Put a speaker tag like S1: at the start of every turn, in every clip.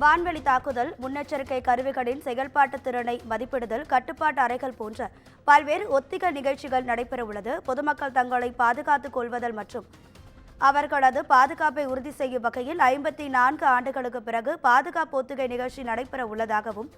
S1: வான்வெளி தாக்குதல் முன்னெச்சரிக்கை கருவிகளின் செயல்பாட்டு திறனை மதிப்பிடுதல் கட்டுப்பாட்டு அறைகள் போன்ற பல்வேறு ஒத்திக நிகழ்ச்சிகள் நடைபெறவுள்ளது. பொதுமக்கள் தங்களை பாதுகாத்துக் கொள்வதல் மற்றும் அவர்களது பாதுகாப்பை உறுதி செய்யும் வகையில் ஐம்பத்தி நான்கு ஆண்டுகளுக்கு பிறகு பாதுகாப்பு ஒத்திகை நிகழ்ச்சி நடைபெற உள்ளதாகவும்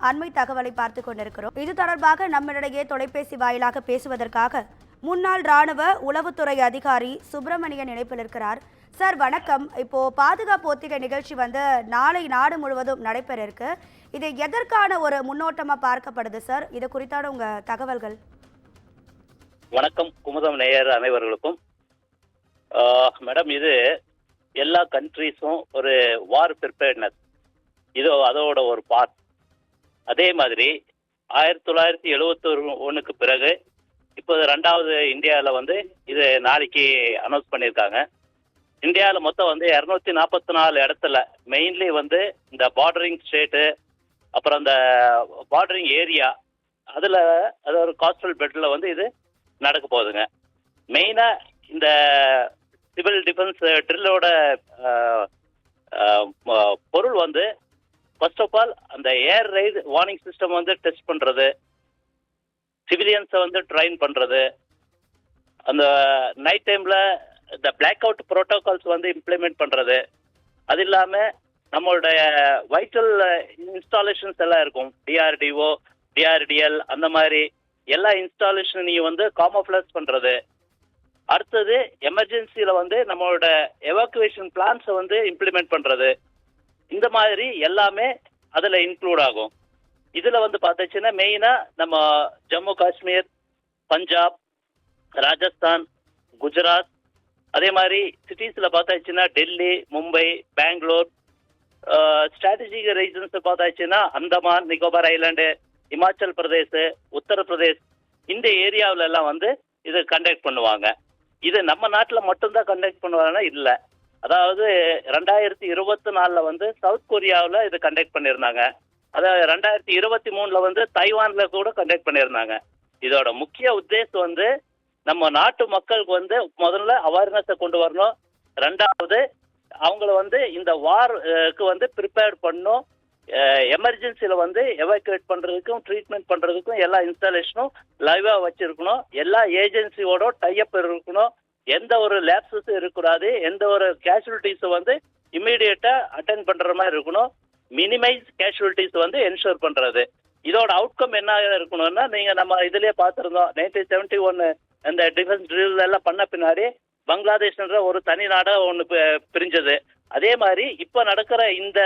S1: அண்மை தகவலை பார்த்துக் கொண்டிருக்கிறோம். இது தொடர்பாக நம்மிடையே தொலைபேசி வாயிலாக பேசுவதற்காக முன்னாள் ராணுவ உளவுத்துறை அதிகாரி சுப்பிரமணியன் இணைப்பில் இருக்கிறார். சார் வணக்கம். இப்போ பாதுகாப்பு ஒத்திகை நிகழ்ச்சி வந்து நாளை நாடு முழுவதும் நடைபெற இருக்கு. இது எதற்கான ஒரு முன்னோட்டமா பார்க்கப்படுது சார்? இது குறித்தான உங்க தகவல்கள்.
S2: வணக்கம். குமுதம் நேயர் அனைவர்களுக்கும். மேடம் இது எல்லா கண்ட்ரீஸும் ஒரு வார் ப்ரிப்பேர்ட்னஸ் இது அதோட ஒரு பார்ட் அதே மாதிரி ஆயிரத்தி தொள்ளாயிரத்தி எழுபத்தி ஒன்றுக்கு பிறகு இப்போ ரெண்டாவது இந்தியாவில் வந்து இது நாளைக்கு அனௌன்ஸ் பண்ணியிருக்காங்க. இந்தியாவில் மொத்தம் வந்து இரநூத்தி நாற்பத்தி நாலு இடத்துல மெயின்லி வந்து இந்த பார்டரிங் ஸ்டேட்டு அப்புறம் இந்த பார்டரிங் ஏரியா அதில் அது ஒரு காஸ்டல் பெட்டில் வந்து இது நடக்க போகுதுங்க. மெயினாக இந்த சிவில் டிஃபென்ஸ் ட்ரில்லோட பொருள் வந்து ஃபர்ஸ்ட் ஆஃப் ஆல் அந்த ஏர் ரைடு வார்னிங் சிஸ்டம் வந்து டெஸ்ட் பண்ணுறது சிவிலியன்ஸை வந்து ட்ரைன் பண்ணுறது அந்த நைட் டைமில் இந்த பிளாக் அவுட் ப்ரோட்டோகால்ஸ் வந்து இம்ப்ளிமெண்ட் பண்ணுறது அது இல்லாமல் நம்மளுடைய வைட்டல் இன்ஸ்டாலேஷன்ஸ் எல்லாம் இருக்கும். டிஆர்டிஓ டிஆர்டிஎல் அந்த மாதிரி எல்லா இன்ஸ்டாலேஷனையும் வந்து காமோஃப்ளஸ் பண்ணுறது அடுத்தது எமர்ஜென்சியில் வந்து நம்மளோட எவாக்குவேஷன் பிளான்ஸை வந்து இம்ப்ளிமெண்ட் பண்ணுறது இந்த மாதிரி எல்லாமே அதில் இன்க்ளூட் ஆகும். இதில் வந்து பார்த்தாச்சுன்னா மெயினாக நம்ம ஜம்மு காஷ்மீர் பஞ்சாப் ராஜஸ்தான் குஜராத் அதே மாதிரி சிட்டிஸில் பார்த்தாச்சுன்னா டெல்லி மும்பை பெங்களூர் ஸ்ட்ராட்டஜிக் ரீசன்ஸ் பார்த்தாச்சுன்னா அந்தமான் நிக்கோபார் ஐலாண்டு இமாச்சல் பிரதேஷ் உத்தரப்பிரதேஷ் இந்த ஏரியாவில எல்லாம் வந்து இது கண்டக்ட் பண்ணுவாங்க. இது நம்ம நாட்டில் மட்டும்தான் கண்டக்ட் பண்ணுவாங்கன்னா இல்லை. அதாவது ரெண்டாயிரத்தி இருபத்தி நாலில் வந்து சவுத் கொரியாவில் இது கண்டக்ட் பண்ணியிருந்தாங்க. அதாவது ரெண்டாயிரத்தி இருபத்தி மூணில் வந்து தைவானில் கூட கண்டக்ட் பண்ணியிருந்தாங்க. இதோட முக்கிய உத்தேசம் வந்து நம்ம நாட்டு மக்களுக்கு வந்து முதல்ல அவேர்னஸை கொண்டு வரணும். ரெண்டாவது அவங்கள வந்து இந்த வார்க்கு வந்து ப்ரிப்பேர் பண்ணும் எமர்ஜென்சியில் வந்து எவாக்குவேட் பண்ணுறதுக்கும் ட்ரீட்மெண்ட் பண்ணுறதுக்கும் எல்லா இன்ஸ்டாலேஷனும் லைவாக வச்சுருக்கணும். எல்லா ஏஜென்சியோட டைஅப் இருக்கணும். எந்த ஒரு லேப்ஸஸும் இருக்கக்கூடாது எந்த ஒரு கேஷுவலிட்டிஸும் வந்து இம்மீடியட்டாக அட்டன் பண்ணுற மாதிரி இருக்கணும். மினிமைஸ் கேஷுவலிட்டிஸ் வந்து என்ஷூர் பண்ணுறது இதோட அவுட்கம் என்ன இருக்கணும்னா நீங்கள் நம்ம இதுலேயே பார்த்துருந்தோம் நைன்டீன் செவன்ட்டி ஒன் இந்த டிஃபென்ஸ் ட்ரில் எல்லாம் பண்ண பின்னாடி பங்களாதேஷ்ன்ற ஒரு தனி நாடாக ஒன்று பிரிஞ்சது. அதே மாதிரி இப்போ நடக்கிற இந்த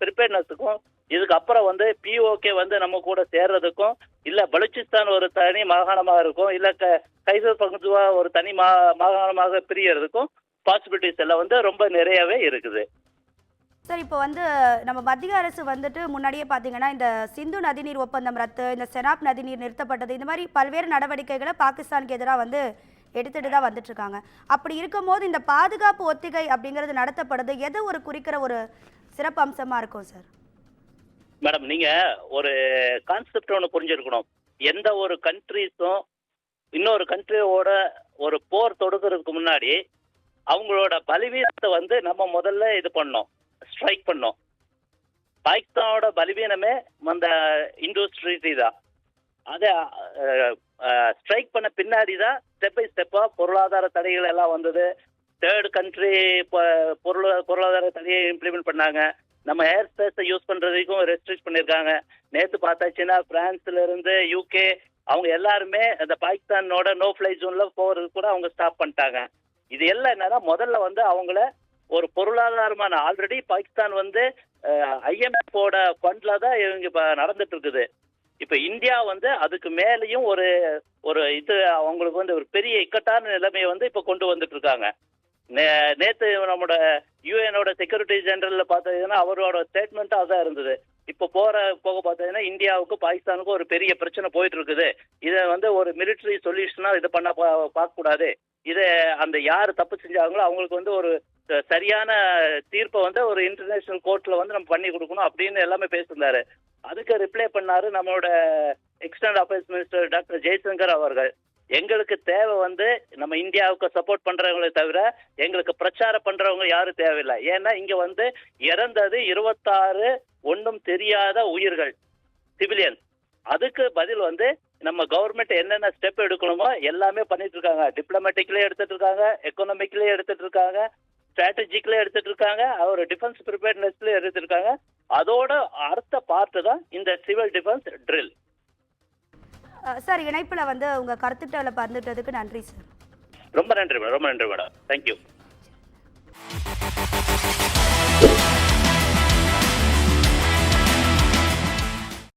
S2: ப்ரிப்பேர்னஸுக்கும் இதுக்கு அப்புறம் வந்து பிஓகே வந்து நம்ம கூட சேர்றதுக்கும் இல்லை பலுச்சிஸ்தான் ஒரு தனி மாகாணமாக இருக்கும் இல்லை கைசர் பங்குவா ஒரு தனி மா மாகாணமாக பிரியறதுக்கும் பாசிபிலிட்டிஸ் எல்லாம் வந்து ரொம்ப நிறையவே இருக்குது.
S1: சார் இப்போ வந்து நம்ம மத்திய அரசு வந்துட்டு முன்னாடியே பார்த்தீங்கன்னா இந்த சிந்து நதிநீர் ஒப்பந்தம் ரத்து இந்த செனாப் நதிநீர் நிறுத்தப்பட்டது இந்த மாதிரி பல்வேறு நடவடிக்கைகளை பாகிஸ்தானுக்கு எதிராக வந்து எடுத்துட்டு தான் வந்துட்டு இருக்காங்க. அப்படி இருக்கும்போது இந்த பாதுகாப்பு ஒத்திகை அப்படிங்கிறது நடத்தப்படுது. எது ஒரு குறிக்கிற ஒரு சிறப்பு அம்சமா இருக்கும் சார்?
S2: மேடம் நீங்க ஒரு கான்செப்ட் ஒன்று புரிஞ்சிருக்கணும். எந்த ஒரு கண்ட்ரிஸும் இன்னொரு கண்ட்ரியோட ஒரு போர் தொடுக்கிறதுக்கு முன்னாடி அவங்களோட பலவீனத்தை வந்து நம்ம முதல்ல இது பண்ணோம் ஸ்ட்ரைக் பண்ணோம். பாகிஸ்தானோட பலவீனமே அந்த இண்டஸ்ட்ரி தான் அதை ஸ்ட்ரைக் பண்ண பின்னாடி தான் ஸ்டெப் பை ஸ்டெப்பாக பொருளாதார தடைகள் எல்லாம் வந்தது. தேர்ட் கண்ட்ரி பொருளா பொருளாதார தடையை இம்ப்ளிமெண்ட் பண்ணாங்க. நம்ம ஏர் ஸ்பேஸை யூஸ் பண்ணுறதுக்கும் ரெஸ்ட்ரிக்ட் பண்ணியிருக்காங்க நேற்று பார்த்தாச்சுன்னா பிரான்ஸ்ல இருந்து யூகே அவங்க எல்லாருமே அந்த பாகிஸ்தானோட நோ ஃப்ளை ஜோனில் போகிறது கூட அவங்க ஸ்டாப் பண்ணிட்டாங்க. இது எல்லாம் என்னன்னா முதல்ல வந்து அவங்கள ஒரு பொருளாதாரமான ஆல்ரெடி பாகிஸ்தான் வந்து ஐஎம்எஃபோட ஃபண்ட்ல தான் இவங்க இப்போ நடந்துட்டு இருக்குது இப்போ இந்தியா வந்து அதுக்கு மேலேயும் ஒரு ஒரு இது அவங்களுக்கு வந்து ஒரு பெரிய இக்கட்டான நிலைமையை வந்து இப்போ கொண்டு வந்துட்டு இருக்காங்க நே- நேத்து நம்மளோட யூஎனோட செக்யூரிட்டி ஜெனரல்ல பார்த்தீங்கன்னா அவரோட ஸ்டேட்மெண்ட் அதான் இருந்தது. இப்போ போற போக பார்த்தீங்கன்னா இந்தியாவுக்கு பாகிஸ்தானுக்கும் ஒரு பெரிய பிரச்சனை போயிட்டு இருக்குது இதை வந்து ஒரு மிலிட்டரி சொல்யூஷனா இது பண்ண பா- பார்க்க கூடாது இதை அந்த யார் தப்பு செஞ்சாங்களோ அவங்களுக்கு வந்து ஒரு சரியான தீர்ப்பை வந்து ஒரு இன்டர்நேஷனல் கோர்ட்ல வந்து நம்ம பண்ணி கொடுக்கணும் அப்படின்னு எல்லாமே பேசியிருந்தாரு. அதுக்கு ரிப்ளை பண்ணாரு நம்மளோட external affairs minister doctor Jaishankar அவர்கள். எங்களுக்கு தேவை வந்து நம்ம இந்தியாவுக்கு சப்போர்ட் பண்றவங்களை தவிர எங்களுக்கு பிரச்சாரம் பண்றவங்க யாரும் தேவையில்லை. ஏன்னா இங்க வந்து இறந்தது இருபத்தாறு ஒன்றும் தெரியாத உயிர்கள் சிவிலியன் அதுக்கு பதில் வந்து நம்ம கவர்மெண்ட் என்னென்ன ஸ்டெப் எடுக்கணுமோ எல்லாமே பண்ணிட்டு இருக்காங்க. டிப்ளமேட்டிக்லயே எடுத்துட்டு இருக்காங்க எக்கனாமிக்லயே எடுத்துட்டு இருக்காங்க. ஸ்ட்ராட்டஜிக்ல எடுத்துட்டு இருக்காங்க அவர் டிஃபென்ஸ் ப்ரிப்பேர்னஸ்ல எடுத்துட்டு இருக்காங்க அதோட அடுத்த பார்ட் தான் இந்த சிவில் டிஃபென்ஸ் ட்ரில்
S1: சார் இணைப்புல வந்து உங்க கருத்துக்களை பறந்துட்டதுக்கு நன்றி சார்.
S2: ரொம்ப நன்றி மேடம் ரொம்ப நன்றி மேடம் தேங்க்யூ